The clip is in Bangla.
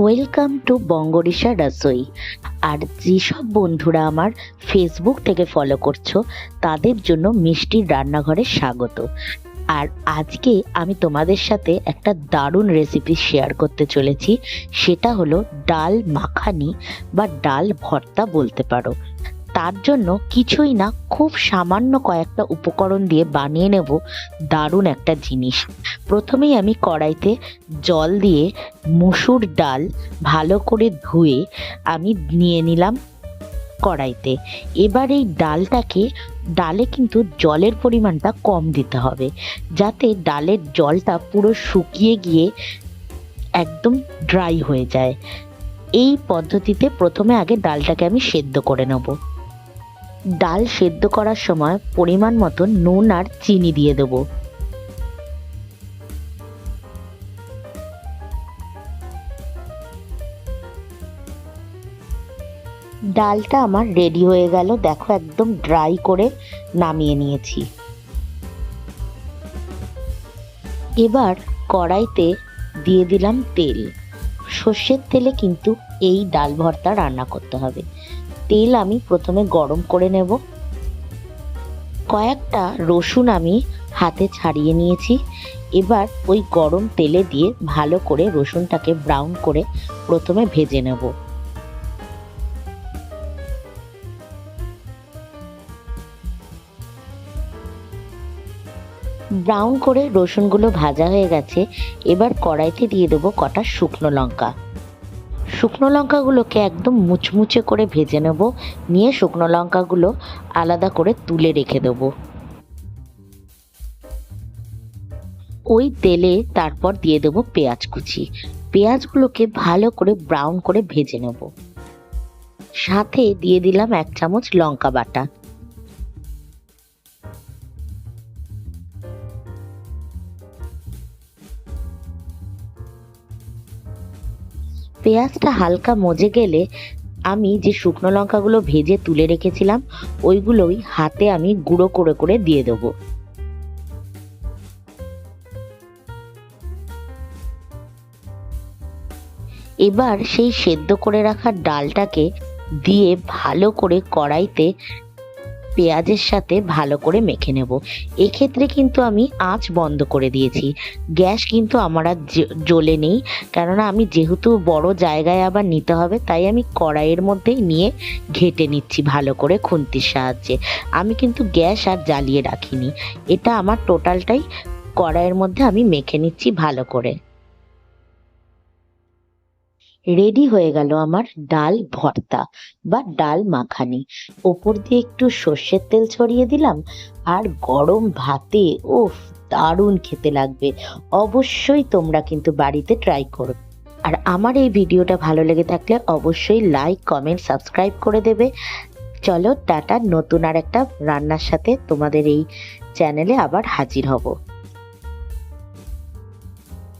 ওয়েলকাম টু বঙ্গড়িশা রসোই আর যেসব বন্ধুরা আমার ফেসবুক থেকে ফলো করছ, তাদের জন্য মিষ্টির রান্নাঘরে স্বাগত। আর আজকে আমি তোমাদের সাথে একটা দারুণ রেসিপি শেয়ার করতে চলেছি, সেটা হলো ডাল মাখানি বা ডাল ভর্তা বলতে পারো। তার জন্য কিছুই না, খুব সামান্য কয়েকটা উপকরণ দিয়ে বানিয়ে নেব। দারুণ একটা জিনিস। প্রথমেই আমি কড়াইতে জল দিয়ে মুসুর ডাল ভালো করে ধুয়ে আমি নিয়ে নিলাম কড়াইতে। এবার এই ডালটাকে, ডালে কিন্তু জলের পরিমাণটা কম দিতে হবে, যাতে ডালের জলটা পুরো শুকিয়ে গিয়ে একদম ড্রাই হয়ে যায়। এই পদ্ধতিতে প্রথমে আগে ডালটাকে আমি সেদ্ধ করে নেব। ডাল সেদ্ধ করার সময় পরিমাণ মতো নুন আর চিনি দিয়ে দেবো। ডালটা আমার রেডি হয়ে গেল, দেখো একদম ড্রাই করে নামিয়ে নিয়েছি। এবার কড়াইতে দিয়ে দিলাম তেল। সর্ষের তেলে কিন্তু এই ডাল ভর্তা রান্না করতে হবে। তেল আমি প্রথমে গরম করে নেব। কয়েকটা রসুন আমি হাতে ছাড়িয়ে নিয়েছি। এবার ওই গরম তেলে দিয়ে ভালো করে রসুনটাকে ব্রাউন করে প্রথমে ভেজে নেব। ব্রাউন করে রসুনগুলো ভাজা হয়ে গেছে। এবার কড়াইতে দিয়ে দেবো কটা শুকনো লঙ্কা। শুকনো লঙ্কাগুলোকে একদম মুচমুচে করে ভেজে নেব। নিয়ে শুকনো লঙ্কাগুলো আলাদা করে তুলে রেখে দেবো। ওই তেলে তারপর দিয়ে দেবো পেঁয়াজ কুচি। পেঁয়াজগুলোকে ভালো করে ব্রাউন করে ভেজে নেব। সাথে দিয়ে দিলাম এক চামচ লঙ্কা বাটা। পেঁয়াজটা হালকা মজে গেলে আমি যে শুকনো লঙ্কাগুলো ভেজে তুলে রেখেছিলাম, ওইগুলোই হাতে আমি গুঁড়ো করে করে দিয়ে দেবো। এবার সেই সেদ্ধ করে রাখা ডালটাকে দিয়ে ভালো করে কড়াইতে পেঁয়াজের সাথে ভালো করে মেখে নেব। এক্ষেত্রে কিন্তু আমি আঁচ বন্ধ করে দিয়েছি। গ্যাস কিন্তু আমার আর জ্বলে নেই। কেননা আমি যেহেতু বড় জায়গায় আবার নিতে হবে, তাই আমি কড়াইয়ের মধ্যেই নিয়ে ঘেটে নিচ্ছি ভালো করে খুন্তির সাহায্যে। আমি কিন্তু গ্যাস আর জ্বালিয়ে রাখিনি। এটা আমার টোটালটাই কড়াইয়ের মধ্যে আমি মেখে নিচ্ছি ভালো করে। রেডি হয়ে গেল আমার ডাল ভর্তা বা ডাল মাখানি। ওপর দিয়ে একটু সর্ষের তেল ছড়িয়ে দিলাম আর গরম ভাতে ওফ দারুণ খেতে লাগবে। অবশ্যই তোমরা কিন্তু বাড়িতে ট্রাই করো। আর আমার এই ভিডিওটা ভালো লেগে থাকলে অবশ্যই লাইক কমেন্ট সাবস্ক্রাইব করে দেবে। চলো টাটা, নতুন আর একটা রান্নার সাথে তোমাদের এই চ্যানেলে আবার হাজির হব।